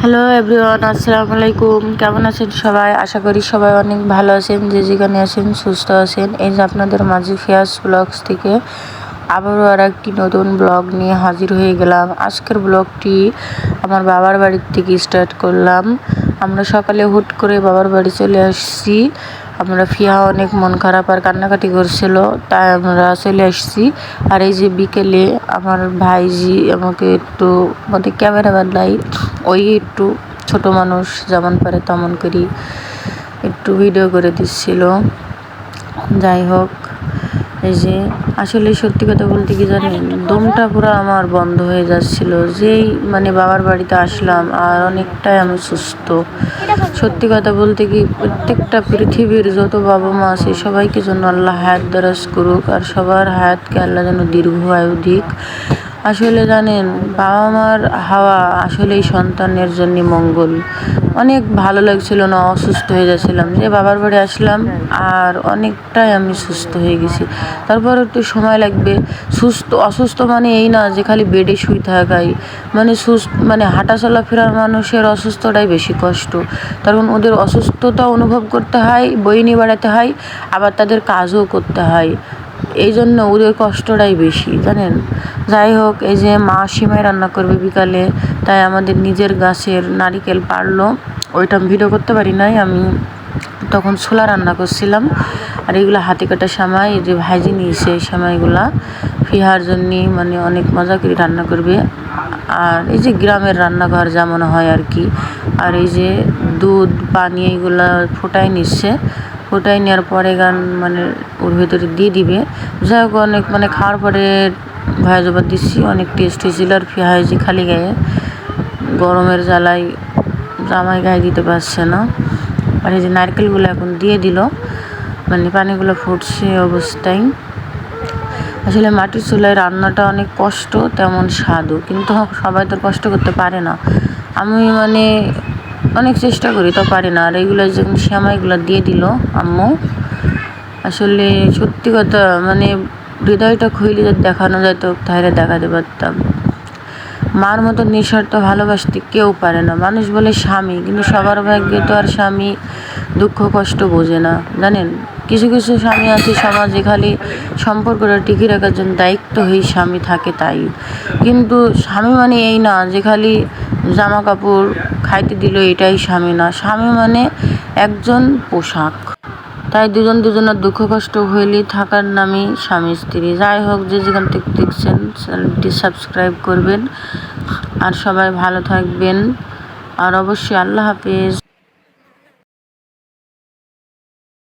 Hello everyone, আসসালামু আলাইকুম। কেমন আছেন সবাই? আশা করি সবাই অনেক ভালো আছেন, যে যেখানে আছেন সুস্থ আছেন। এই যে আপনাদের মাঝে ফিয়াস ব্লগস থেকে আবারও আর একটি নতুন ব্লগ নিয়ে হাজির হয়ে গেলাম। আজকের ব্লগটি আমার বাবার বাড়ির থেকে স্টার্ট করলাম। আমরা সকালে হুট করে বাবার বাড়ি চলে আসছি। আমরা ফিয়া অনেক মন খারাপ আর কান্নাকাটি করছিল, তাই আমরা চলে আসছি। আর এই যে বিকেলে আমার ভাইজি আমাকে একটু মানে ক্যামেরাম্যান নাই ওই একটু ছোট মানুষ যেমন পারে তেমন করি একটু ভিডিও করে দিচ্ছিল। যাই হোক, এই যে আসলে সত্যি কথা বলতে কি জানেন, দমটা পুরো আমার বন্ধ হয়ে যাচ্ছিল। যেই মানে বাবার বাড়িতে আসলাম, আর অনেকটাই আমি সুস্থ। সত্যি কথা বলতে কি, প্রত্যেকটা পৃথিবীর যত বাবা মা আছে, সবাইকে জন্য আল্লাহ হায়াত দারাজ করুক, আর সবার হায়াতকে আল্লাহ যেন দীর্ঘ আয়ু দিক। আসলে জানেন বাবা মার হাওয়া আসলেই সন্তানের জন্য মঙ্গল। অনেক ভালো লাগছিল না, অসুস্থ হয়ে যাচ্ছিলাম। যে বাবার বাড়ি আসলাম আর অনেকটাই আমি সুস্থ হয়ে গেছি। তারপর একটু সময় লাগবে। সুস্থ, অসুস্থ মানে এই না যে খালি বেডে শুয়ে থাকাই। মানে সুস্থ মানে হাঁটা চলাফেরার মানুষের অসুস্থটাই বেশি কষ্ট। কারণ ওদের অসুস্থতা অনুভব করতে হয়, বই নিয়ে বেড়াতে হয়, আবার তাদের কাজও করতে হয়। এই জন্য ওদের কষ্টটাই বেশি, জানেন? যাই হোক, এই যে মা সিমাই রান্না করবে বিকালে, তাই আমাদের নিজের গাছের নারিকেল পারল। ওইটা ভিডিও করতে পারি নাই, আমি তখন ছোলা রান্না করছিলাম। আর এগুলো হাতে কাটা সামাই যে ভাজি নিয়েছে এই সামাইগুলা, ফিহার জন্য মানে অনেক মজা করে রান্না করবে। আর এই যে গ্রামের রান্নাঘর যেমন হয় আর কি। আর এই যে দুধ, পানি, এইগুলা ফোটাই নিচ্ছে। ফোটাই নেওয়ার পরে গান মানে ওর ভেতরে দিয়ে দিবে। যাই হোক, অনেক মানে খাওয়ার পরে ভাই জবার দিচ্ছি, অনেক টেস্ট হয়েছিল আর ফিহাইজি খালি গায়ে। গরমের জ্বালায় জামাই গায়ে দিতে পারছে না। আর এই যে নারকেলগুলো এখন দিয়ে দিল মানে পানিগুলো ফুটছে অবস্থায়। আসলে মাটির চুলায় রান্নাটা অনেক কষ্ট, তেমন স্বাদও। কিন্তু সবাই তো কষ্ট করতে পারে না। আমি মানে অনেক চেষ্টা করি, তো পারি না। আর এইগুলো যখন শ্যামাইগুলো দিয়ে দিল আম্মু। আসলে সত্যি কথা মানে হৃদয়টা খুইলে দেখানো যেত তাহলে দেখাতে পারতাম। মার মতো নিঃস্বার্থ ভালোবাসতে কেউ পারে না। মানুষ বলে স্বামী, কিন্তু সবার ভাগ্যে তো আর স্বামী দুঃখ কষ্ট বোঝে না, জানেন? কিছু কিছু স্বামী আছে, সমাজে খালি সম্পর্কটা টিকিয়ে রাখার জন্য দায়িত্বহীন স্বামী থাকে তাই। কিন্তু স্বামী মানে এই না যে খালি জামা কাপড় খাইতে দিল এটাই স্বামী না, স্বামী মানে একজন পোশাক। তাই দুজন দুজনের দুঃখ কষ্ট হইলেই থাকার নামই স্বামী স্ত্রী। যাই হোক, যে যেখান থেকে দেখছেন, চ্যানেলটি সাবস্ক্রাইব করবেন। আর সবাই ভালো থাকবেন। আর অবশ্যই আল্লাহ হাফিজ।